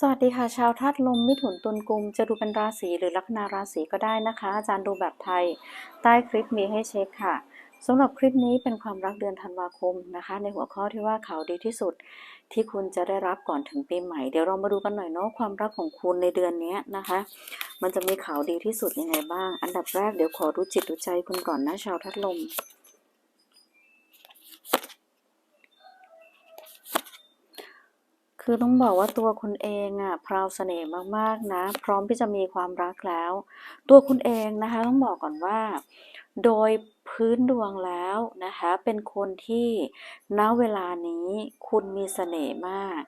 สวัสดีค่ะ ชาวธาตุลมมิถุนตุลกุม จะดูเป็นราศีหรือลัคนาราศีก็ได้นะคะ อาจารย์ดูแบบไทย ใต้คลิปมีให้เช็คค่ะสำหรับคลิปนี้เป็นความรักเดือนธันวาคมนะคะ ในหัวข้อที่ว่าเขาดีที่สุดที่คุณจะได้รับก่อนถึงปีใหม่ เดี๋ยวเรามาดูกันหน่อยเนาะความรักของคุณในเดือนนี้นะคะ มันจะมีข่าวดีที่สุดยังไงบ้าง อันดับแรกเดี๋ยวขอดูจิตดูใจคุณก่อนนะชาวธาตุลม คือต้องบอกว่าตัวคุณเองอะพราวเสน่ห์มากๆนะ พร้อมที่จะมีความรักแล้ว ตัวคุณเองนะคะต้องบอกก่อนว่า โดยพื้นดวงแล้วนะคะ เป็นคนที่ณเวลานี้คุณมีเสน่ห์มาก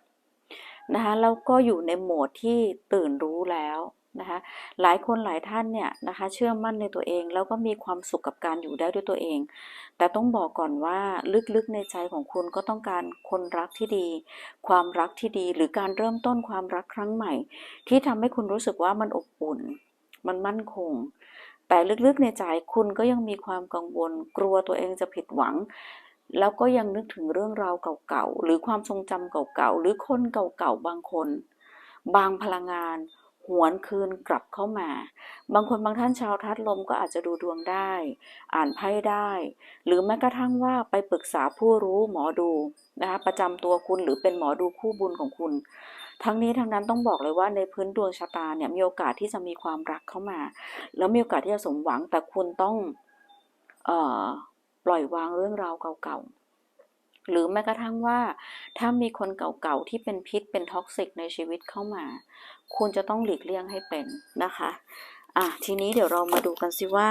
นะคะแล้วก็อยู่ในโหมดที่ตื่นรู้แล้ว นะคะหลายคนหลายท่านเนี่ยนะคะเชื่อมั่นในตัวเองแล้วก็มีความสุขกับการอยู่ได้ด้วยตัวเอง แต่ต้องบอกก่อนว่าลึกๆในใจของคุณก็ต้องการคนรักที่ดี ความรักที่ดีหรือการเริ่มต้นความรักครั้งใหม่ ที่ทำให้คุณรู้สึกว่ามันอบอุ่น มันมั่นคง แต่ลึกๆในใจคุณก็ยังมีความกังวล กลัวตัวเองจะผิดหวังแล้วก็ยังนึกถึงเรื่องราวเก่าๆ หรือความทรงจำเก่าๆ หรือคนเก่าๆ บางคน บางพลังงาน หวนคืนกลับเข้ามา บางคนบางท่านชาวทัดลมก็อาจจะดูดวงได้ อ่านไพ่ได้ หรือแม้กระทั่งว่าไปปรึกษาผู้รู้หมอดูนะคะประจำตัวคุณหรือเป็นหมอดูคู่บุญของคุณ ทั้งนี้ทั้งนั้นต้องบอกเลยว่าในพื้นดวงชะตาเนี่ยมีโอกาสที่จะมีความรักเข้ามา แล้วมีโอกาสที่จะสมหวังแต่คุณต้องออปล่อยวางเรื่องราวเก่าๆ หรือแม้กระทั่งว่า ถ้ามีคนเก่าๆ ที่เป็นพิษเป็นท็อกซิกในชีวิตเข้ามา คุณจะต้องหลีกเลี่ยงให้เป็นนะคะอะทีนี้เดี๋ยวเรามาดูกันสิว่า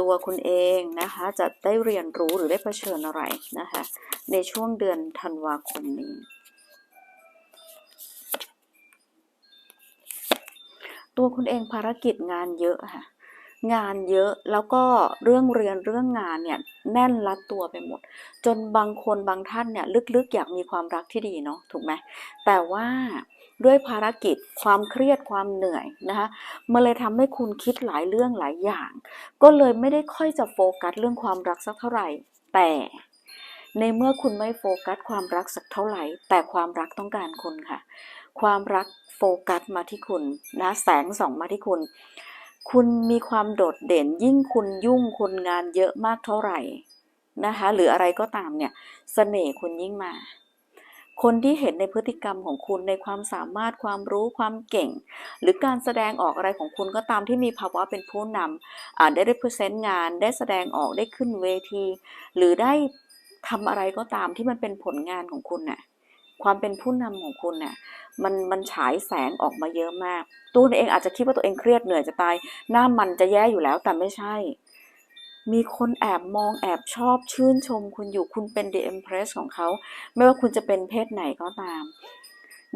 ตัวคุณเองนะคะ จะได้เรียนรู้หรือได้เผชิญอะไรนะคะ ในช่วงเดือนธันวาคมนี้ตัวคุณเองภารกิจงานเยอะค่ะ งานเยอะแล้วก็เรื่องเรียนเรื่องงานเนี่ยแน่นรัดตัวไปหมด จนบางคนบางท่านเนี่ยลึกๆ อยากมีความรักที่ดีเนาะถูกไหมแต่ว่าด้วยภารกิจความเครียดความเหนื่อยนะคะมันเลยทำให้คุณคิดหลายเรื่องหลายอย่าง ก็เลยไม่ได้ค่อยจะโฟกัสเรื่องความรักสักเท่าไหร่ แต่ในเมื่อคุณไม่โฟกัสความรักสักเท่าไหร่ แต่ความรักต้องการคุณค่ะ ความรักโฟกัสมาที่คุณนะแสงส่องมาที่คุณ คุณมีความโดดเด่น ยิ่งคุณยุ่งคุณงานเยอะมากเท่าไหร่นะคะ หรืออะไรก็ตามเนี่ยเสน่ห์คุณยิ่งมา คนที่เห็นในพฤติกรรมของคุณในความสามารถความรู้ความเก่ง หรือการแสดงออกอะไรของคุณก็ตามที่มีภาวะเป็นผู้นำอ่าได้ represent งานได้แสดงออกได้ขึ้นเวที หรือได้ทำอะไรก็ตามที่มันเป็นผลงานของคุณน่ะ ความเป็นผู้นำของคุณน่ะมันมันฉายแสงออกมาเยอะมาก ตัวเองอาจจะคิดว่าตัวเองเครียดเหนื่อยจะตาย หน้ามันจะแย่อยู่แล้วแต่ไม่ใช่ มีคนแอบมองแอบชอบชื่นชม คุณอยู่คุณเป็น the empress ของเขา ไม่ว่าคุณจะเป็นเพศไหนก็ตาม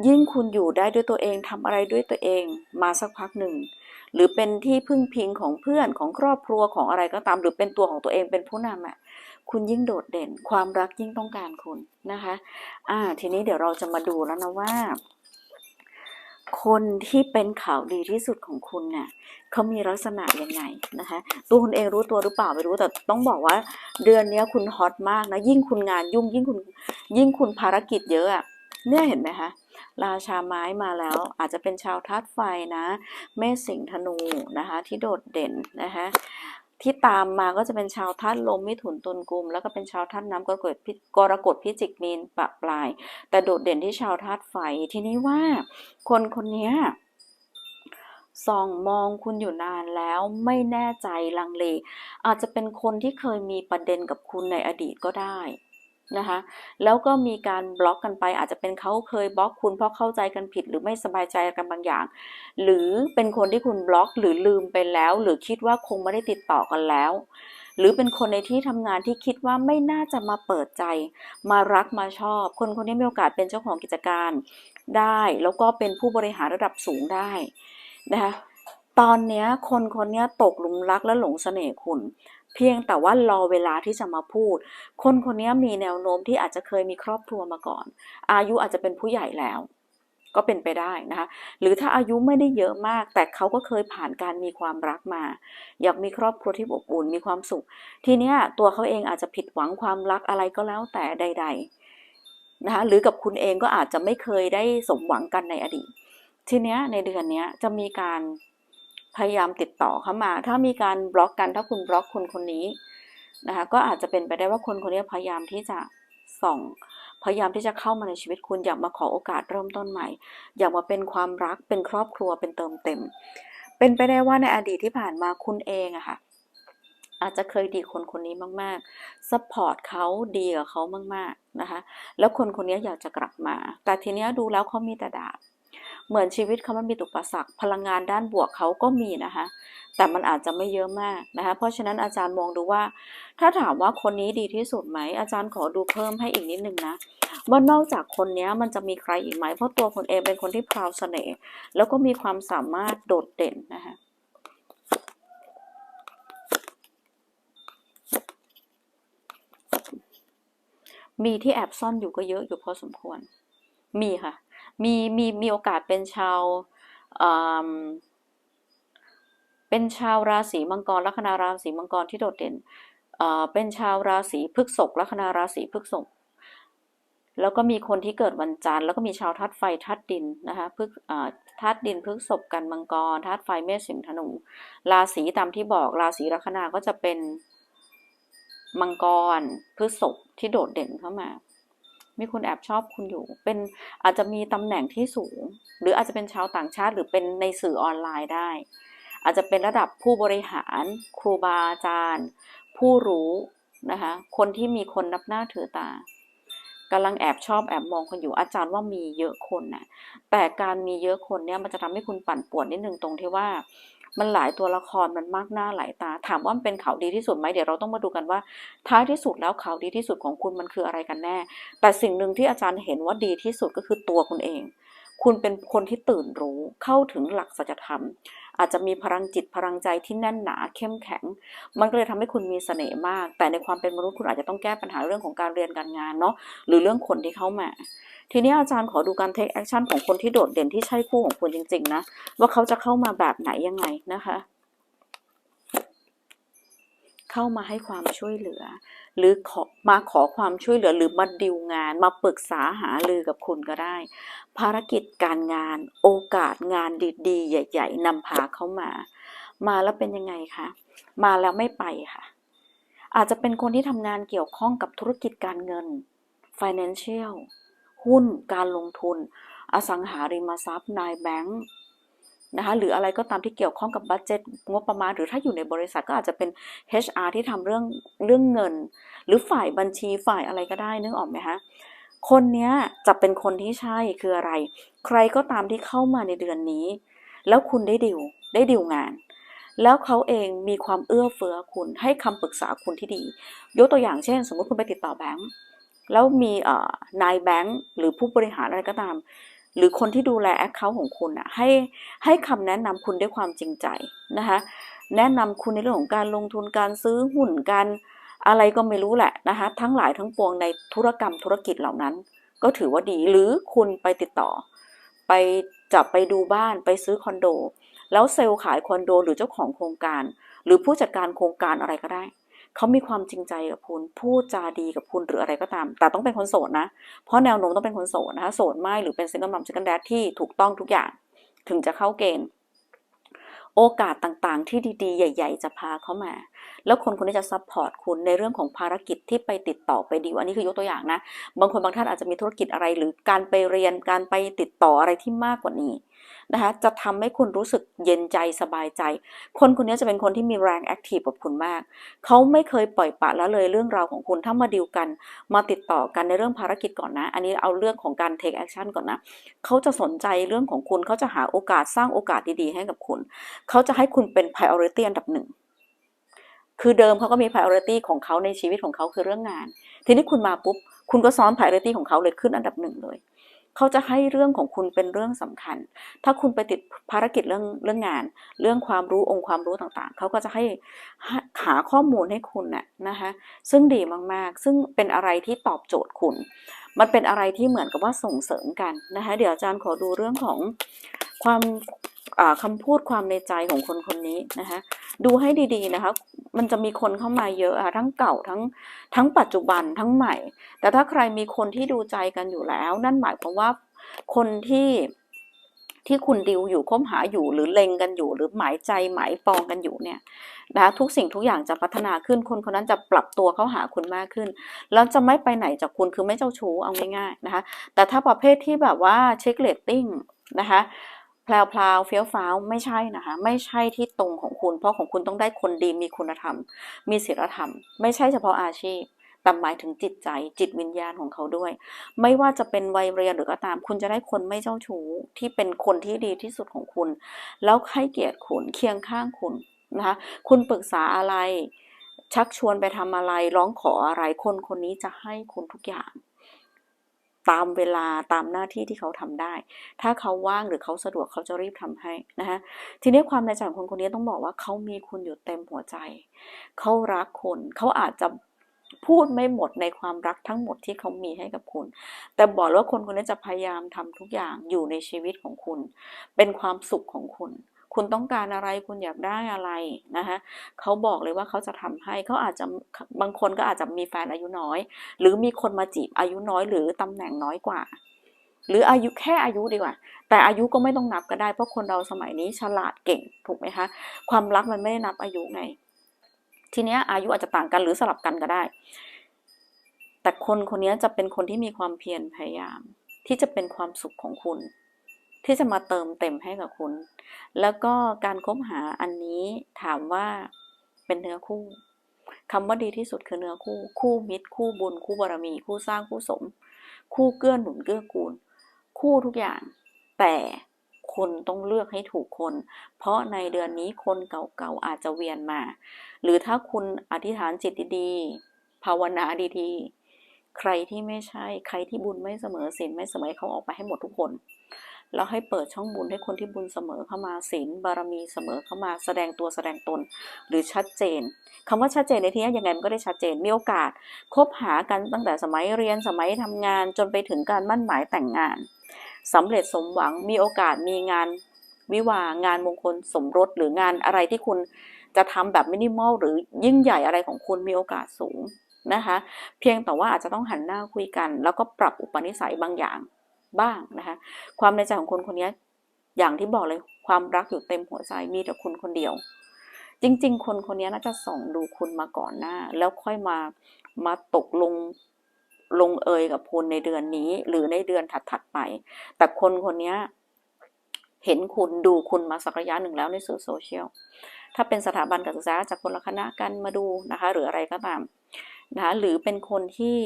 ยิ่งคุณอยู่ได้ด้วยตัวเองทำอะไรด้วยตัวเองมาสักพักหนึ่งหรือเป็นที่พึ่งพิงของเพื่อนของครอบครัวของอะไรก็ตาม หรือเป็นตัวของตัวเองเป็นผู้นำอะ คุณยิ่งโดดเด่น ความรักยิ่งต้องการคุณนะคะ อ่า ทีนี้เดี๋ยวเราจะมาดูแล้วนะว่า คนที่เป็นข่าวดีที่สุดของคุณเนี่ยเขามีลักษณะยังไงนะคะ ตัวคุณเองรู้ตัวหรือเปล่าไม่รู้แต่ต้องบอกว่า เดือนนี้คุณฮอตมากนะยิ่งคุณงานยุ่งยิ่งคุณยิ่งคุณภารกิจเยอะอะเนี่ยเห็นไหมคะราชาไม้มาแล้วอาจจะเป็นชาวธาตุไฟนะ เมษสิงห์ธนูนะคะที่โดดเด่นนะคะ ที่ตามมาก็จะเป็นชาวธาตุลมมิถุนตุลกุม แล้วก็เป็นชาวธาตุน้ำกรกฎพิกรกฎพิจิกมีนปะปลาย แต่โดดเด่นที่ชาวธาตุไฟทีนี้ว่า คนคนนี้ส่องมองคุณอยู่นานแล้วไม่แน่ใจลังเล อาจจะเป็นคนที่เคยมีประเด็นกับคุณในอดีตก็ได้ นะคะแล้วก็มีการบล็อกกันไป อาจจะเป็นเขาเคยบล็อกคุณเพราะเข้าใจกันผิดหรือไม่สบายใจกันบางอย่าง หรือเป็นคนที่คุณบล็อกหรือลืมไปแล้ว หรือคิดว่าคงไม่ได้ติดต่อกันแล้ว หรือเป็นคนในที่ทำงานที่คิดว่าไม่น่าจะมาเปิดใจ มารักมาชอบ คนคนนี้มีโอกาสเป็นเจ้าของกิจการได้ แล้วก็เป็นผู้บริหารระดับสูงได้นะคะตอนนี้คนคนนี้ตกหลุมรักและหลงเสน่ห์คุณ เพียงแต่ว่ารอเวลาที่จะมาพูด คนคนนี้มีแนวโน้มที่อาจจะเคยมีครอบครัวมาก่อน อายุอาจจะเป็นผู้ใหญ่แล้ว ก็เป็นไปได้นะคะหรือถ้าอายุไม่ได้เยอะมาก แต่เขาก็เคยผ่านการมีความรักมา อยากมีครอบครัวที่อบอุ่นมีความสุข ทีเนี้ยตัวเขาเองอาจจะผิดหวังความรักอะไรก็แล้วแต่ใด ๆนะคะหรือกับคุณเองก็อาจจะไม่เคยได้สมหวังกันในอดีตทีเนี้ยในเดือนเนี้ยจะมีการ พยายามติดต่อเข้ามา ถ้ามีการบล็อกกันถ้าคุณบล็อกคนคนนี้นะคะก็อาจจะเป็นไปได้ว่าคนคนนี้พยายามที่จะส่องพยายามที่จะเข้ามาในชีวิตคุณอยากมาขอโอกาสเริ่มต้นใหม่ อยากมาเป็นความรักเป็นครอบครัวเป็นเติมเต็ม เป็นไปได้ว่าในอดีตที่ผ่านมาคุณเองอะค่ะอาจจะเคยดีคนคนนี้มากๆซัพพอร์ตเขาดีกับเขามากๆนะคะ แล้วคนคนนี้อยากจะกลับมา แต่ทีเนี้ยดูแล้วเขามีแต่ดาบ เหมือนชีวิตเขามันมีอุปสรรคพลังงานด้านบวกเขาก็มีนะคะ แต่มันอาจจะไม่เยอะมากนะคะ เพราะฉะนั้นอาจารย์มองดูว่า ถ้าถามว่าคนนี้ดีที่สุดไหม อาจารย์ขอดูเพิ่มให้อีกนิดนึงนะว่านอกจากคนนี้มันจะมีใครอีกไหม เพราะตัวคนเองเป็นคนที่พราวเสน่ห์แล้วก็มีความสามารถโดดเด่นนะคะมีที่แอบซ่อนอยู่ก็เยอะอยู่พอสมควร มีค่ะ มีมีมีโอกาสเป็นชาวอืมเป็นชาวราศีมังกรลัคนาราศีมังกรที่โดดเด่นเอ่อเป็นชาวราศีพฤกษภลัคนาราศีพฤกษภแล้วก็มีคนที่เกิดวันจันทร์แล้วก็มีชาวธาตุไฟธาตุดินนะคะพฤกเอ่อธาตุดินพฤกษภกันมังกรธาตุไฟเมษสิงห์ธนู ราศีตามที่บอกราศีลัคนาก็จะเป็นมังกรพฤษภที่โดดเด่นเข้ามา มีคนแอบชอบคุณอยู่ เป็นอาจจะมีตำแหน่งที่สูง หรืออาจจะเป็นชาวต่างชาติ หรือเป็นในสื่อออนไลน์ได้ อาจจะเป็นระดับผู้บริหาร ครูบาอาจารย์ ผู้รู้นะคะคนที่มีคนนับหน้าถือตากำลังแอบชอบแอบมองคนอยู่อาจารย์ว่ามีเยอะคนนะแต่การมีเยอะคนเนี่ยมันจะทำให้คุณปั่นป่วนนิดนึงตรงที่ว่า มันหลายตัวละครมันมากหน้าหลายตา ถามว่ามันเป็นข่าวดีที่สุดไหมเดี๋ยวเราต้องมาดูกันว่า ท้ายที่สุดแล้วข่าวดีที่สุดของคุณมันคืออะไรกันแน่ แต่สิ่งหนึ่งที่อาจารย์เห็นว่าดีที่สุดก็คือตัวคุณเอง คุณเป็นคนที่ตื่นรู้เข้าถึงหลักสัจธรรม อาจจะมีพลังจิตพลังใจที่แน่นหนาเข้มแข็ง มันก็เลยทำให้คุณมีเสน่ห์มาก แต่ในความเป็นมนุษย์คุณอาจจะต้องแก้ปัญหาเรื่องของการเรียนการงานเนาะหรือเรื่องคนที่เข้ามา ทีนี้อาจารย์ขอดูการ take action ของคนที่โดดเด่นที่ใช่คู่ของคุณจริง ๆ นะ ว่าเขาจะเข้ามาแบบไหนยังไงนะคะ เข้ามาให้ความช่วยเหลือ หรือขอมาขอความช่วยเหลือหรือมาดิวงาน มาปรึกษาหารือกับคุณก็ได้ ภารกิจการงาน โอกาสงานดีๆ ใหญ่ ๆนำพาเข้ามา มาแล้วเป็นยังไงคะมาแล้วไม่ไปค่ะ อาจจะเป็นคนที่ทำงานเกี่ยวข้องกับธุรกิจการเงิน financial หุ้นการลงทุน อสังหาริมทรัพย์นายแบงค์นะคะหรืออะไรก็ตามที่เกี่ยวข้องกับบัตเจ็ตงบประมาณ หรือถ้าอยู่ในบริษัทก็อาจจะเป็น HR ที่ทำเรื่องเรื่องเงิน หรือฝ่ายบัญชีฝ่ายอะไรก็ได้นึกออกไหมคะคนนี้จะเป็นคนที่ใช่คืออะไร ใครก็ตามที่เข้ามาในเดือนนี้ แล้วคุณได้ดิวได้ดิวงาน แล้วเขาเองมีความเอื้อเฟื้อคุณให้คำปรึกษาคุณที่ดี ยกตัวอย่างเช่น สมมติคุณไปติดต่อแบงค์ แล้วมีนายแบงค์หรือผู้บริหารอะไรก็ตาม หรือคนที่ดูแลแอคเคาท์ของคุณอะให้ให้คำแนะนำคุณด้วยความจริงใจนะคะแนะนำคุณในเรื่องของการลงทุนการซื้อหุ้นการอะไรก็ไม่รู้แหละนะคะทั้งหลายทั้งปวงในธุรกรรมธุรกิจเหล่านั้น ก็ถือว่าดีหรือคุณไปติดต่อ ไปจะไปดูบ้านไปซื้อคอนโด แล้วเซลล์ขายคอนโด หรือเจ้าของโครงการ หรือผู้จัดการโครงการอะไรก็ได้ เขามีความจริงใจกับคุณ พูดจาดีกับคุณหรืออะไรก็ตาม แต่ต้องเป็นคนโสดนะ เพราะแนวโน้มต้องเป็นคนโสดนะคะ โสดไม่หรือเป็นซิงเกิลมัมซิงเกิลแดดที่ถูกต้องทุกอย่าง ถึงจะเข้าเกณฑ์ โอกาสต่างๆ ที่ดีๆ ใหญ่ ๆ จะพาเข้ามา แล้วคนคนนี้จะซัพพอร์ตคุณในเรื่องของภารกิจที่ไปติดต่อไปดีลอันนี้คือยกตัวอย่างนะ บางคนบางท่านอาจจะมีธุรกิจอะไรหรือการไปเรียนการไปติดต่ออะไรที่มากกว่านี้นะคะจะทำให้คุณรู้สึกเย็นใจสบายใจ คนคนนี้จะเป็นคนที่มีแรงแอคทีฟกับคุณมาก เขาไม่เคยปล่อยปะละเลยเรื่องราวของคุณ ถ้ามาดีลกัน มาติดต่อกันในเรื่องภารกิจก่อนนะ อันนี้เอาเรื่องของการ take action ก่อนนะ เขาจะสนใจเรื่องของคุณ เขาจะหาโอกาสสร้างโอกาสดีๆ ให้กับคุณ เขาจะให้คุณเป็น priority อันดับหนึ่ง คือเดิมเขาก็มี priority ของเขาในชีวิตของเขาคือเรื่องงาน ทีนี้คุณมาปุ๊บ คุณก็ซ้อน priority ของเขาเลยขึ้นอันดับหนึ่งเลย เขาจะให้เรื่องของคุณเป็นเรื่องสำคัญ ถ้าคุณไปติดภารกิจเรื่องเรื่องงาน เรื่องความรู้องค์ความรู้ต่างๆ เขาก็จะให้หาข้อมูลให้คุณน่ะนะคะซึ่งดีมากๆ ซึ่งเป็นอะไรที่ตอบโจทย์คุณ มันเป็นอะไรที่เหมือนกับว่าส่งเสริมกันนะคะเดี๋ยวอาจารย์ขอดูเรื่องของความ คำพูดความในใจของคนคนนี้นะคะดูให้ดีๆนะคะมันจะมีคนเข้ามาเยอะอะทั้งเก่าทั้งทั้งปัจจุบันทั้งใหม่ แต่ถ้าใครมีคนที่ดูใจกันอยู่แล้ว นั่นหมายความว่าคนที่ที่คุณดิวอยู่คบหาอยู่หรือเล็งกันอยู่ หรือหมายใจหมายปองกันอยู่เนี่ยนะคะทุกสิ่งทุกอย่างจะพัฒนาขึ้นคนคนนั้นจะปรับตัวเข้าหาคุณมากขึ้น แล้วจะไม่ไปไหนจากคุณคือไม่เจ้าชู้เอาง่ายๆนะคะแต่ถ้าประเภทที่แบบว่าเช็คเลตติ้งนะคะ แพลวพลาวเฟี้ยวฟ้าวไม่ใช่นะคะ ไม่ใช่ที่ตรงของคุณ เพราะของคุณต้องได้คนดีมีคุณธรรม มีศีลธรรม ไม่ใช่เฉพาะอาชีพแต่หมายถึงจิตใจจิตวิญญาณของเขาด้วย ไม่ว่าจะเป็นวัยเรียนหรือก็ตาม คุณจะได้คนไม่เจ้าชู้ที่เป็นคนที่ดีที่สุดของคุณ แล้วให้เกียรติคุณเคียงข้างคุณนะคะคุณปรึกษาอะไร ชักชวนไปทำอะไรร้องขออะไรคนคนนี้จะให้คุณทุกอย่าง ตามเวลาตามหน้าที่ที่เขาทำได้ ถ้าเขาว่างหรือเขาสะดวกเขาจะรีบทำให้นะคะทีนี้ความในใจของคนคนนี้ต้องบอกว่าเขามีคุณอยู่เต็มหัวใจ เขารักคุณเขาอาจจะพูดไม่หมดในความรักทั้งหมดที่เขามีให้กับคุณ แต่บอกเลยว่าคนคนนี้จะพยายามทำทุกอย่างอยู่ในชีวิตของคุณ เป็นความสุขของคุณ คุณต้องการอะไรคุณอยากได้อะไรนะคะเขาบอกเลยว่าเขาจะทำให้เขาอาจจะบางคนก็อาจจะมีแฟนอายุน้อย หรือมีคนมาจีบอายุน้อย หรือตำแหน่งน้อยกว่า หรืออายุแค่อายุดีกว่า แต่อายุก็ไม่ต้องนับก็ได้เพราะคนเราสมัยนี้ฉลาดเก่งถูกไหมคะความรักมันไม่ได้นับอายุไง ทีเนี้ยอายุอาจจะต่างกันหรือสลับกันก็ได้ แต่คนคนนี้จะเป็นคนที่มีความเพียรพยายาม ที่จะเป็นความสุขของคุณ ที่จะมาเติมเต็มให้กับคุณ แล้วก็การคบหาอันนี้ถามว่าเป็นเนื้อคู่คำว่าดีที่สุดคือเนื้อคู่ คู่มิตร คู่บุญ คู่บารมี คู่สร้างคู่สม คู่เกื้อหนุนเกื้อกูล คู่ทุกอย่าง แต่คุณต้องเลือกให้ถูกคน เพราะในเดือนนี้คนเก่าๆอาจจะเวียนมา หรือถ้าคุณอธิษฐานจิตดีๆ ภาวนาดีๆ ใครที่ไม่ใช่ ใครที่บุญไม่เสมอศีลไม่เสมอเขาออกไปให้หมดทุกคน แล้วให้เปิดช่องบุญให้คนที่บุญเสมอเข้ามาศีลบารมีเสมอเข้ามาแสดงตัวแสดงตน หรือชัดเจนคำว่าชัดเจนในที่นี้ยังไงมันก็ได้ชัดเจนมีโอกาสคบหากันตั้งแต่สมัยเรียนสมัยทำงานจนไปถึงการมั่นหมายแต่งงานสำเร็จสมหวังมีโอกาสมีงานวิวางานมงคลสมรสหรืองานอะไรที่คุณจะทำแบบมินิมอลหรือยิ่งใหญ่อะไรของคุณมีโอกาสสูงนะคะ เพียงแต่ว่าอาจจะต้องหันหน้าคุยกัน แล้วก็ปรับอุปนิสัยบางอย่าง บ้างนะคะ ความในใจของคนคนนี้อย่างที่บอกเลยความรักอยู่เต็มหัวใจมีแต่คุณคนเดียว จริง ๆ คนคนนี้น่าจะส่องดูคุณมาก่อนหน้า แล้วค่อยมามาตกลงลงเอยกับคุณในเดือนนี้ หรือในเดือนถัดๆไป แต่คนคนนี้เห็นคุณดูคุณมาสักระยะหนึ่งแล้วในสื่อโซเชียลถ้าเป็นสถาบันการศึกษาจากคนละคณะกันมาดูนะคะ หรืออะไรก็ตามนะคะหรือเป็นคนที่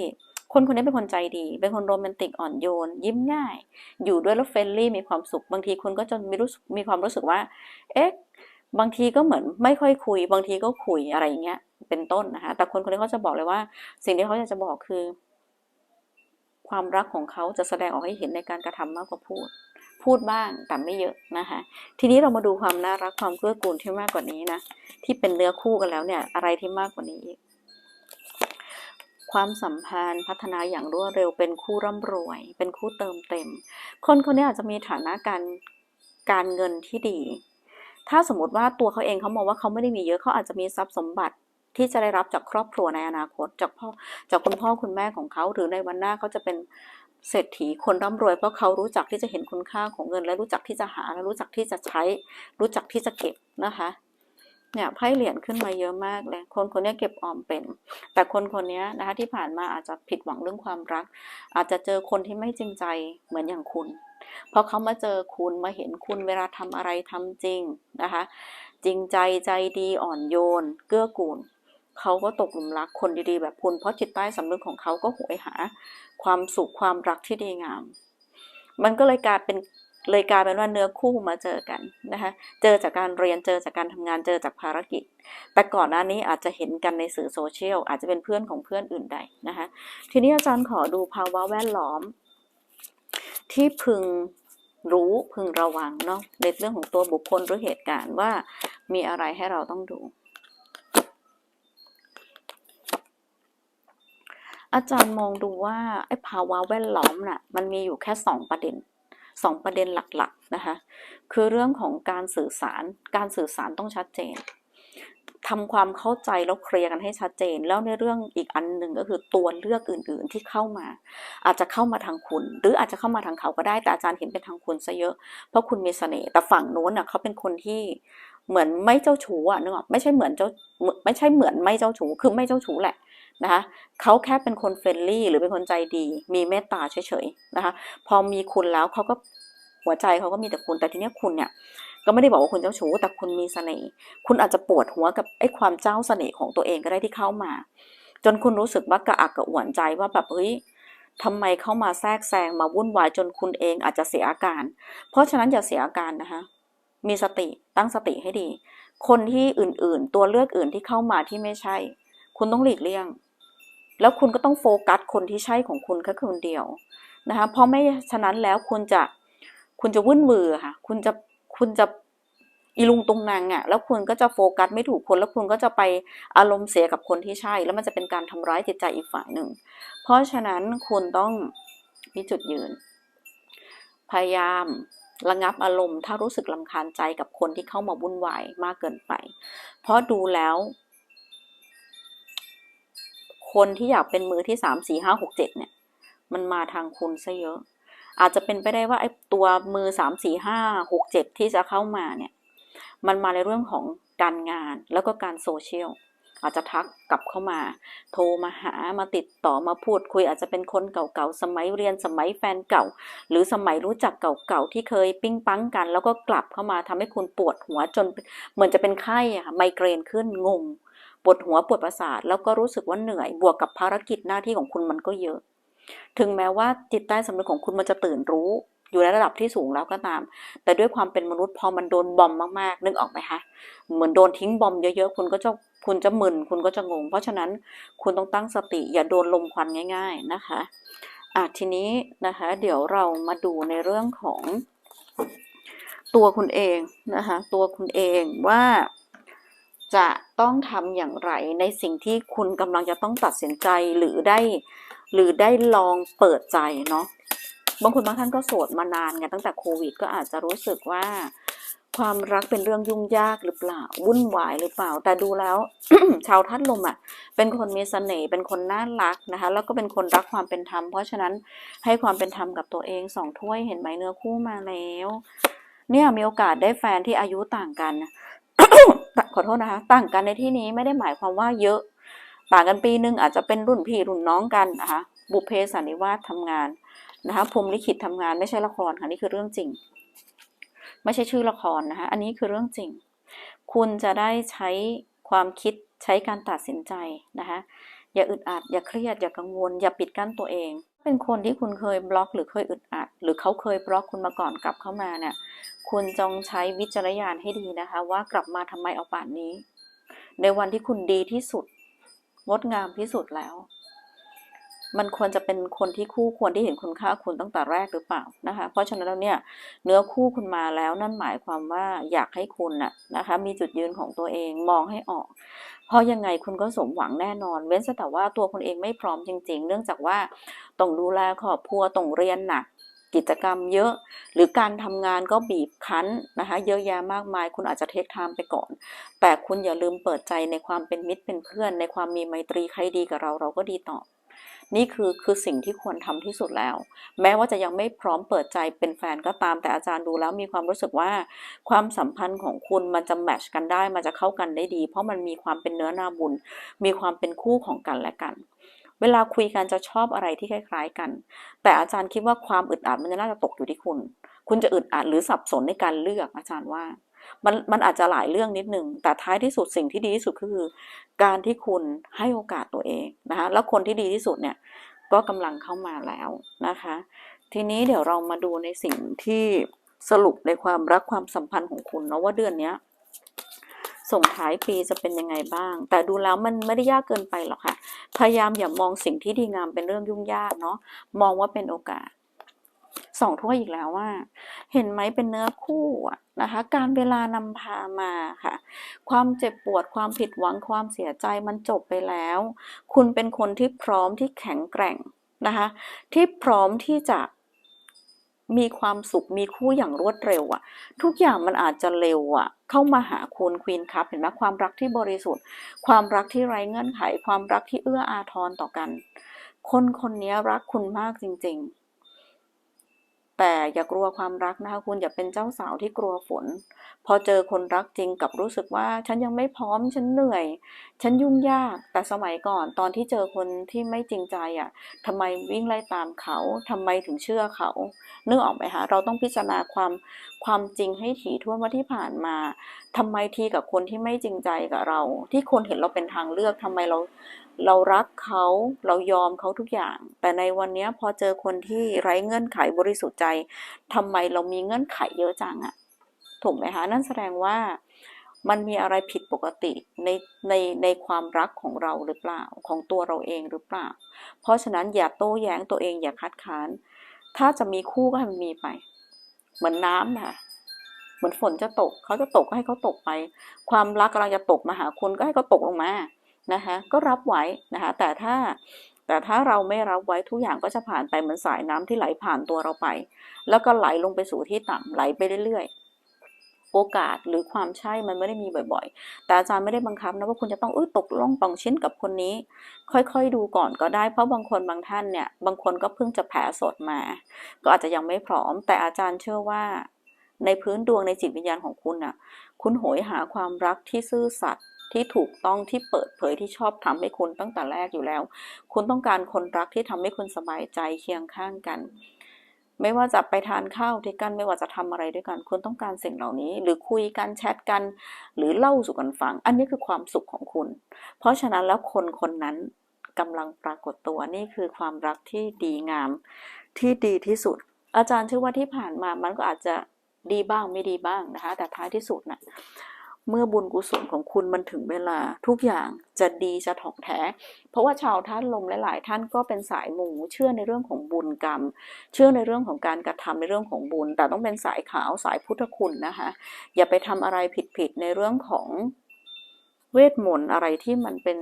คนคนนี้เป็นคนใจดี เป็นคนโรแมนติกอ่อนโยน ยิ้มง่าย อยู่ด้วยแล้วเฟรนลี่มีความสุข บางทีคุณก็จะมีรู้มีความรู้สึกว่า เอ๊ะ บางทีก็เหมือนไม่ค่อยคุย บางทีก็คุยอะไรอย่างเงี้ย เป็นต้นนะคะ แต่คนคนนี้เขาจะบอกเลยว่า สิ่งที่เขาอยากจะบอกคือ ความรักของเขาจะแสดงออกให้เห็นในการกระทำมากกว่าพูด พูดบ้าง แต่ไม่เยอะนะคะ ทีนี้เรามาดูความน่ารักความเกื้อกูลที่มากกว่านี้นะ ที่เป็นเนื้อคู่กันแล้วเนี่ย อะไรที่มากกว่านี้อีก ความสัมพันธ์ พัฒนาอย่างรวดเร็วเป็นคู่ร่ำรวย เป็นคู่เติมเต็ม คนคนนี้อาจจะมีฐานะการการเงินที่ดี ถ้าสมมติว่าตัวเขาเองเขามองว่าเขาไม่ได้มีเยอะเขาอาจจะมีทรัพย์สมบัติที่จะได้รับจากครอบครัวในอนาคต จากพ่อจากคุณพ่อคุณแม่ของเขาหรือในวันหน้าเขาจะเป็นเศรษฐีคนร่ำรวยเพราะเขารู้จักที่จะเห็นคุณค่าของเงิน และรู้จักที่จะหาและรู้จักที่จะใช้ รู้จักที่จะเก็บนะคะ เนี่ยไพ่เหรียญขึ้นมาเยอะมากเลย คนคนนี้เก็บออมเป็น แต่คนคนนี้นะคะที่ผ่านมาอาจจะผิดหวังเรื่องความรัก อาจจะเจอคนที่ไม่จริงใจเหมือนอย่างคุณ เพราะเขามาเจอคุณมาเห็นคุณเวลาทำอะไรทำจริงนะคะ จริงใจใจดีอ่อนโยน เกื้อกูลเขาก็ตกหลุมรักคนดีๆแบบคุณ เพราะจิตใต้สำนึกของเขาก็หวยหา ความสุขความรักที่ดีงาม มันก็เลยกลายเป็น เลยกลายเป็นว่าเนื้อคู่มาเจอกันนะคะเจอจากการเรียนเจอจากการทำงานเจอจากภารกิจ แต่ก่อนหน้านี้อาจจะเห็นกันในสื่อโซเชียลอาจจะเป็นเพื่อนของเพื่อนอื่นใดนะคะทีนี้อาจารย์ขอดูภาวะแวดล้อม ที่พึงรู้พึงระวังเนาะในเรื่องของตัวบุคคลหรือเหตุการณ์ว่ามีอะไรให้เราต้องดู อาจารย์มองดูว่าไอ้ภาวะแวดล้อมน่ะมันมีอยู่แค่สองประเด็น สองประเด็นหลักๆนะคะคือเรื่องของการสื่อสารการสื่อสารต้องชัดเจนทำความเข้าใจแล้วเคลียร์กันให้ชัดเจน แล้วในเรื่องอีกอันหนึ่งก็คือตัวเลือกอื่น ๆที่เข้ามา อาจจะเข้ามาทางคุณ หรืออาจจะเข้ามาทางเขาก็ได้แต่อาจารย์เห็นเป็นทางคุณซะเยอะ เพราะคุณมีเสน่ห์แต่ฝั่งโน้นน่ะเขาเป็นคนที่ เหมือนไม่เจ้าชู้อะนึกออกไม่ใช่เหมือนเจ้าไม่ใช่เหมือนไม่เจ้าชู้คือไม่เจ้าชู้แหละนะคะเขาแค่เป็นคนเฟรนลี่หรือเป็นคนใจดี มีเมตตาเฉยๆนะคะพอมีคุณแล้วเขาก็หัวใจเขาก็มีแต่คุณแต่ทีเนี้ยคุณเนี่ยก็ไม่ได้บอกว่าคุณเจ้าชู้แต่คุณมีเสน่ห์คุณอาจจะปวดหัวกับไอ้ความเจ้าเสน่ห์ของตัวเองก็ได้ที่เข้ามา จนคุณรู้สึกว่ากระอักกระอ่วนใจว่าแบบเฮ้ยทำไมเข้ามาแทรกแซงมาวุ่นวายจนคุณเองอาจจะเสียอาการ เพราะฉะนั้นอย่าเสียอาการนะคะ มีสติตั้งสติให้ดี คนที่อื่นๆ ตัวเลือกอื่นที่เข้ามาที่ไม่ใช่ คุณต้องหลีกเลี่ยง แล้วคุณก็ต้องโฟกัสคนที่ใช่ของคุณแค่คนเดียวนะคะเพราะไม่ฉะนั้นแล้วคุณจะคุณจะวุ่นวือค่ะ คุณจะคุณจะอีลุงตุงนางอะแล้วคุณก็จะโฟกัสไม่ถูกคน แล้วคุณก็จะไปอารมณ์เสียกับคนที่ใช่ แล้วมันจะเป็นการทำร้ายจิตใจอีกฝ่ายหนึ่ง เพราะฉะนั้นคุณต้องมีจุดยืน พยายาม ระงับอารมณ์ถ้ารู้สึกลำคาญใจกับคนที่เข้ามาวุ่นวายมากเกินไป เพราะดูแล้ว คนที่อยากเป็นมือที่สามสี่ห้าหกเจ็ดเนี่ย มันมาทางคุณซะเยอะ อาจจะเป็นไปได้ว่าไอ้ตัวมือสามสี่ห้าหกเจ็ดที่จะเข้ามาเนี่ย มันมาในเรื่องของการงานแล้วก็การโซเชียล อาจจะทักกลับเข้ามา โทรมาหามาติดต่อมาพูดคุยอาจจะเป็นคนเก่าๆสมัยเรียนสมัยแฟนเก่า หรือสมัยรู้จักเก่าๆที่เคยปิ้งปังกัน แล้วก็กลับเข้ามาทำให้คุณปวดหัวจนเหมือนจะเป็นไข้อะค่ะไมเกรนขึ้นงงปวดหัวปวดประสาทแล้วก็รู้สึกว่าเหนื่อยบวกกับภารกิจหน้าที่ของคุณมันก็เยอะ ถึงแม้ว่าจิตใต้สำนึกของคุณมันจะตื่นรู้ อยู่ในระดับที่สูงแล้วก็ตาม แต่ด้วยความเป็นมนุษย์พอมันโดนบอมมากๆ นึกออกไหมคะ เหมือนโดนทิ้งบอมเยอะๆ คุณก็จะคุณจะมึน คุณก็จะงง เพราะฉะนั้นคุณต้องตั้งสติอย่าโดนลมควันง่าย ๆนะคะอะทีนี้นะคะ เดี๋ยวเรามาดูในเรื่องของตัวคุณเองนะคะ ตัวคุณเองว่าจะต้องทำอย่างไรในสิ่งที่คุณกำลังจะต้องตัดสินใจหรือได้ หรือได้ลองเปิดใจเนาะ บางคนบางท่านก็โสดมานานไงตั้งแต่โควิด ก็อาจจะรู้สึกว่า ความรักเป็นเรื่องยุ่งยากหรือเปล่า วุ่นวายหรือเปล่า แต่ดูแล้ว ชาวทัดลมอะ เป็นคนมีเสน่ห์เป็นคนน่ารักนะคะ แล้วก็เป็นคนรักความเป็นธรรมเพราะฉะนั้นให้ความเป็นธรรมกับตัวเองสองถ้วยเห็นไหมเนื้อคู่มาแล้ว เนี่ยมีโอกาสได้แฟนที่อายุต่างกันขอโทษนะคะ ต่างกันในที่นี้ไม่ได้หมายความว่าเยอะ ต่างกันปีหนึ่งอาจจะเป็นรุ่นพี่รุ่นน้องกันนะคะบุพเพสันนิวาสทำงาน นะคะพรมลิขิตทำงานไม่ใช่ละครค่ะนี่คือเรื่องจริง ไม่ใช่ชื่อละครนะคะอันนี้คือเรื่องจริง คุณจะได้ใช้ความคิดใช้การตัดสินใจนะคะอย่าอึดอัด อย่าเครียด อย่ากังวล อย่าปิดกั้นตัวเอง เป็นคนที่คุณเคยบล็อกหรือเคยอึดอัด หรือเขาเคยบล็อกคุณมาก่อนกลับเข้ามาเนี่ยคุณจงใช้วิจารณญาณให้ดีนะคะ ว่ากลับมาทำไมเอาป่านนี้ ในวันที่คุณดีที่สุด งดงามที่สุดแล้ว มันควรจะเป็นคนที่คู่ควรที่เห็นคุณค่าคุณตั้งแต่แรกหรือเปล่านะคะ เพราะฉะนั้นแล้วเนี่ยเนื้อคู่คุณมาแล้วนั่นหมายความว่าอยากให้คุณน่ะนะคะมีจุดยืนของตัวเองมองให้ออก เพราะยังไงคุณก็สมหวังแน่นอน เว้นแต่ว่าตัวคุณเองไม่พร้อมจริง ๆ เนื่องจากว่าต้องดูแลครอบครัวต้องเรียนหนักกิจกรรมเยอะหรือการทำงานก็บีบคั้นนะคะเยอะแยะมากมาย คุณอาจจะเทคไทม์ไปก่อน แต่คุณอย่าลืมเปิดใจในความเป็นมิตรเป็นเพื่อน ในความมีไมตรีใครดีกับเราเราก็ดีตอบ นี่คือคือสิ่งที่ควรทำที่สุดแล้ว แม้ว่าจะยังไม่พร้อมเปิดใจเป็นแฟนก็ตามแต่อาจารย์ดูแล้วมีความรู้สึกว่า ความสัมพันธ์ของคุณมันจะแมชกันได้ มันจะเข้ากันได้ดี เพราะมันมีความเป็นเนื้อนาบุญ มีความเป็นคู่ของกันและกันเวลาคุยกันจะชอบอะไรที่คล้าย ๆ กัน แต่อาจารย์คิดว่าความอึดอัดมันจะน่าจะตกอยู่ที่คุณ คุณจะอึดอัดหรือสับสนในการเลือกอาจารย์ว่า มันมันอาจจะหลายเรื่องนิดหนึ่งแต่ท้ายที่สุดสิ่งที่ดีที่สุดคือ การที่คุณให้โอกาสตัวเองนะคะแล้วคนที่ดีที่สุดเนี่ยก็กำลังเข้ามาแล้วนะคะ ทีนี้เดี๋ยวเรามาดูในสิ่งที่สรุปในความรักความสัมพันธ์ของคุณเนาะว่าเดือนเนี้ยส่งท้ายปีจะเป็นยังไงบ้าง แต่ดูแล้วมันไม่ได้ยากเกินไปหรอกค่ะ พยายามอย่ามองสิ่งที่ดีงามเป็นเรื่องยุ่งยากเนาะ มองว่าเป็นโอกาส สองถ้วยอีกแล้วว่า เห็นไหมเป็นเนื้อคู่นะคะ การเวลานำพามาค่ะ ความเจ็บปวดความผิดหวังความเสียใจมันจบไปแล้ว คุณเป็นคนที่พร้อมที่แข็งแกร่งนะคะ ที่พร้อมที่จะมีความสุขมีคู่อย่างรวดเร็วอะทุกอย่างมันอาจจะเร็วอะเข้ามาหาคุณควีนครับเห็นไหมความรักที่บริสุทธิ์ ความรักที่ไร้เงื่อนไข ความรักที่เอื้ออาทรต่อกัน คนคนนี้รักคุณมากจริง ๆ แต่อย่ากลัวความรักนะคะ คุณอย่าเป็นเจ้าสาวที่กลัวฝน พอเจอคนรักจริงกับรู้สึกว่าฉันยังไม่พร้อมฉันเหนื่อย ฉันยุ่งยากแต่สมัยก่อนตอนที่เจอคนที่ไม่จริงใจอะทำไมวิ่งไล่ตามเขาทำไมถึงเชื่อเขานึกออกไหมคะเราต้องพิจารณาความ ความจริงให้ถี่ถ้วนว่าที่ผ่านมาทำไมทีกับคนที่ไม่จริงใจกับเรา ที่คนเห็นเราเป็นทางเลือกทำไมเราเรารักเขาเรายอมเขาทุกอย่าง แต่ในวันนี้พอเจอคนที่ไร้เงื่อนไขบริสุทธิ์ใจทำไมเรามีเงื่อนไขเยอะจังอะถูกไหมคะนั่นแสดงว่ามันมีอะไรผิดปกติในในในความรักของเราหรือเปล่าของตัวเราเองหรือเปล่า เพราะฉะนั้นอย่าโต้แย้งตัวเองอย่าคัดค้าน ถ้าจะมีคู่ก็ให้มันมีไป เหมือนน้ำค่ะเหมือนฝนจะตกเขาจะตกก็ให้เขาตกไป ความรักกำลังจะตกมาหาคุณก็ให้เขาตกลงมานะคะก็รับไว้นะคะแต่ถ้าแต่ถ้าเราไม่รับไว้ทุกอย่างก็จะผ่านไปเหมือนสายน้ำที่ไหลผ่านตัวเราไป แล้วก็ไหลลงไปสู่ที่ต่ำไหลไปเรื่อย โอกาสหรือความใช่มันไม่ได้มีบ่อยๆ แต่อาจารย์ไม่ได้บังคับนะว่าคุณจะต้องเออตกลงปองชิ้นกับคนนี้ ค่อยๆดูก่อนก็ได้เพราะบางคนบางท่านเนี่ยบางคนก็เพิ่งจะแผลสดมา ก็อาจจะยังไม่พร้อม แต่อาจารย์เชื่อว่า ในพื้นดวงในจิตวิญญาณของคุณน่ะ คุณโหยหาความรักที่ซื่อสัตย์ที่ถูกต้องที่เปิดเผยที่ชอบทำให้คุณตั้งแต่แรกอยู่แล้ว คุณต้องการคนรักที่ทำให้คุณสบายใจเคียงข้างกัน ไม่ว่าจะไปทานข้าวด้วยกันไม่ว่าจะทำอะไรด้วยกันคุณต้องการสิ่งเหล่านี้ หรือคุยกันแชทกัน หรือเล่าสู่กันฟัง อันนี้คือความสุขของคุณ เพราะฉะนั้นแล้วคนคนนั้นกำลังปรากฏตัวนี่คือความรักที่ดีงามที่ดีที่สุด อาจารย์เชื่อว่าที่ผ่านมามันก็อาจจะดีบ้างไม่ดีบ้างนะคะ แต่ท้ายที่สุดนะ่ะ เมื่อบุญกุศลของคุณมันถึงเวลาทุกอย่างจะดีจะถ่องแท้ เพราะว่าชาวท่านลมหลาย ๆ ท่านก็เป็นสายมูเชื่อในเรื่องของบุญกรรม เชื่อในเรื่องของการกระทำในเรื่องของบุญ แต่ต้องเป็นสายขาวสายพุทธคุณนะคะ อย่าไปทำอะไรผิด ๆ ในเรื่องของเวทมนต์อะไรที่มันเป็น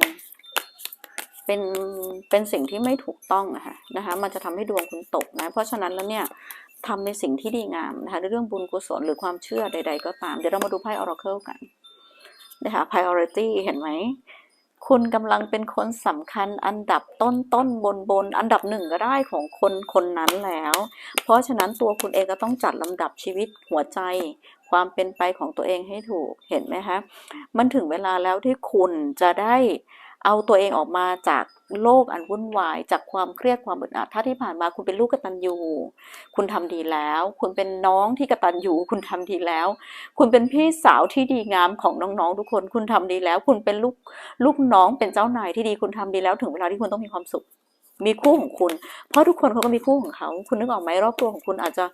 เป็นเป็นสิ่งที่ไม่ถูกต้องอะคะนะคะ มันจะทำให้ดวงคุณตกนะ เพราะฉะนั้นแล้วเนี่ยทำในสิ่งที่ดีงามนะคะในเรื่องบุญกุศลหรือความเชื่อใด ๆ ก็ตาม เดี๋ยวเรามาดูไพ่ Oracle กันนะคะ priority เห็นไหม คุณกำลังเป็นคนสำคัญอันดับต้นต้นบนบนอันดับหนึ่งก็ได้ของคนคนนั้นแล้ว เพราะฉะนั้นตัวคุณเองก็ต้องจัดลำดับชีวิตหัวใจ ความเป็นไปของตัวเองให้ถูกเห็นไหมคะ มันถึงเวลาแล้วที่คุณจะได้ เอาตัวเองออกมาจากโลกอันวุ่นวาย จากความเครียดความอึดอัดถ้าที่ผ่านมาคุณเป็นลูกกตัญญูคุณทำดีแล้ว คุณเป็นน้องที่กตัญญูคุณทำดีแล้ว คุณเป็นพี่สาวที่ดีงามของน้องๆทุกคน คุณทำดีแล้ว คุณเป็นลูกลูกน้องเป็นเจ้านายที่ดีคุณทำดีแล้วถึงเวลาที่คุณต้องมีความสุข มีคู่ของคุณ เพราะทุกคนเขาก็มีคู่ของเขา คุณนึกออกไหมรอบตัวของคุณอาจจะ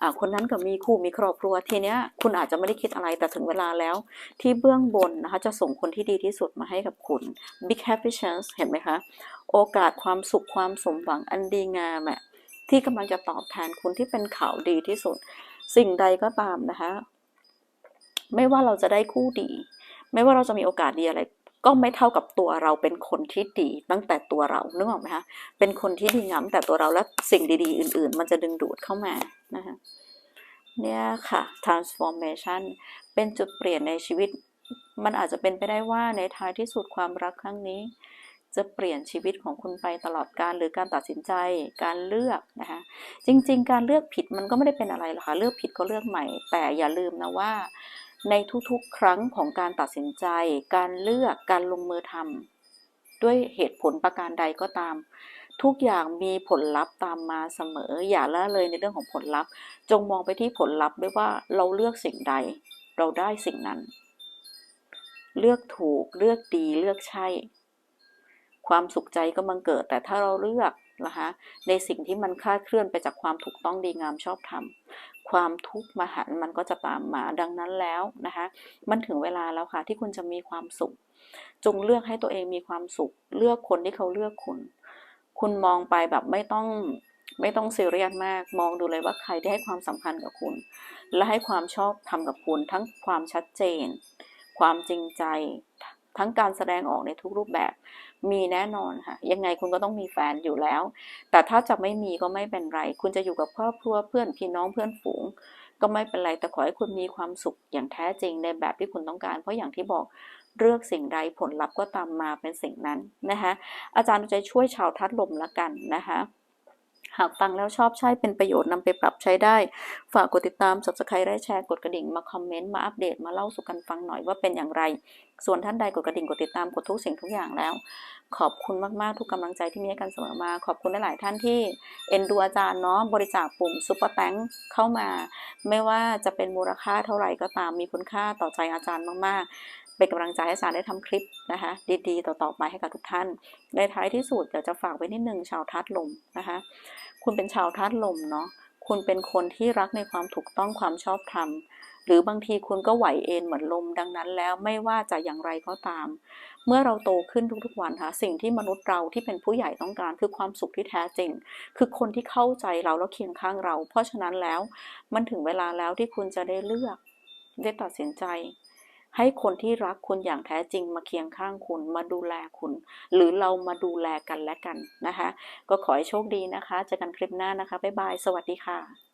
อ่าคนนั้นก็มีคู่มีครอบครัวทีเนี้ยคุณอาจจะไม่ได้คิดอะไรแต่ถึงเวลาแล้ว ที่เบื้องบนนะคะจะส่งคนที่ดีที่สุดมาให้กับคุณ big happy chance เห็นไหมคะ โอกาสความสุขความสมหวังอันดีงามอะที่กำลังจะตอบแทนคุณที่เป็นข่าวดีที่สุด สิ่งใดก็ตามนะคะ ไม่ว่าเราจะได้คู่ดี ไม่ว่าเราจะมีโอกาสดีอะไร ก็ไม่เท่ากับตัวเราเป็นคนที่ดีตั้งแต่ตัวเรานึกออกไหมคะเป็นคนที่ดีงามแต่ตัวเราและสิ่งดีๆ อื่น ๆ มันจะดึงดูดเข้ามานะคะเนี่ยค่ะ transformation เป็นจุดเปลี่ยนในชีวิต มันอาจจะเป็นไปได้ว่าในท้ายที่สุดความรักครั้งนี้ จะเปลี่ยนชีวิตของคุณไปตลอดการหรือการตัดสินใจการเลือกนะคะจริง ๆ การเลือกผิดมันก็ไม่ได้เป็นอะไรหรอกค่ะเลือกผิดก็เลือกใหม่ แต่อย่าลืมนะว่า ในทุกๆ ครั้งของการตัดสินใจ การเลือกการลงมือทำด้วยเหตุผลประการใดก็ตาม ทุกอย่างมีผลลัพธ์ตามมาเสมอ อย่าละเลยในเรื่องของผลลัพธ์ จงมองไปที่ผลลัพธ์ด้วยว่าเราเลือกสิ่งใด เราได้สิ่งนั้น เลือกถูกเลือกดีเลือกใช่ ความสุขใจก็มังเกิด แต่ถ้าเราเลือกนะคะในสิ่งที่มันคลาดเคลื่อนไปจากความถูกต้องดีงามชอบธรรม ความทุกข์มหันมันก็จะตามมาดังนั้นแล้วนะคะ มันถึงเวลาแล้วค่ะที่คุณจะมีความสุข จงเลือกให้ตัวเองมีความสุข เลือกคนที่เขาเลือกคุณ คุณมองไปแบบไม่ต้องไม่ต้องซีเรียสมาก มองดูเลยว่าใครที่ให้ความสำคัญกับคุณ และให้ความชอบทำกับคุณ ทั้งความชัดเจน ความจริงใจ ทั้งการแสดงออกในทุกรูปแบบ มีแน่นอนค่ะ ยังไงคุณก็ต้องมีแฟนอยู่แล้ว แต่ถ้าจะไม่มีก็ไม่เป็นไร คุณจะอยู่กับครอบครัวเพื่อนพี่น้องเพื่อนฝูง ก็ไม่เป็นไร แต่ขอให้คุณมีความสุขอย่างแท้จริงในแบบที่คุณต้องการ เพราะอย่างที่บอกเลือกสิ่งใดผลลัพธ์ก็ตามมาเป็นสิ่งนั้นนะคะ อาจารย์จะช่วยชาวทัดลมละกันนะคะ หากฟังแล้วชอบใช้เป็นประโยชน์นำไปปรับใช้ได้ ฝากกดติดตาม subscribe ได้แชร์กดกระดิ่งมาคอมเมนต์มาอัปเดตมาเล่าสู่กันฟังหน่อยว่าเป็นอย่างไร ส่วนท่านใดกดกระดิ่งกดติดตามกดทุกสิ่งทุกอย่างแล้ว ขอบคุณมากๆทุกกำลังใจที่มีให้กันเสมอมา ขอบคุณหลายท่านที่เอ็นดูอาจารย์เนาะบริจาคปุ่มซุปเปอร์แตงเข้ามา ไม่ว่าจะเป็นมูลค่าเท่าไหร่ก็ตามมีคุณค่าต่อใจอาจารย์มากๆ เป็นกำลังใจให้อารได้ทำคลิปนะคะ ดีๆ ต่อๆไปให้กับทุกท่าน ในท้ายที่สุดเดี๋ยวจะฝากไว้นิดนึงชาวทัดลมนะคะ คุณเป็นชาวทัดลมเนาะคุณเป็นคนที่รักในความถูกต้องความชอบธรรมหรือบางทีคุณก็ไหวเอ็นเหมือนลมดังนั้นแล้วไม่ว่าจะอย่างไรก็ตาม เมื่อเราโตขึ้นทุกๆวันค่ะสิ่งที่มนุษย์เราที่เป็นผู้ใหญ่ต้องการคือความสุขที่แท้จริง คือคนที่เข้าใจเราแล้วเคียงข้างเรา เพราะฉะนั้นแล้วมันถึงเวลาแล้วที่คุณจะได้เลือกได้ตัดสินใจ ให้คนที่รักคุณอย่างแท้จริงมาเคียงข้างคุณมาดูแลคุณ หรือเรามาดูแลกันและกันนะคะ ก็ขอให้โชคดีนะคะเจอกันคลิปหน้านะคะบ๊ายบาย สวัสดีค่ะ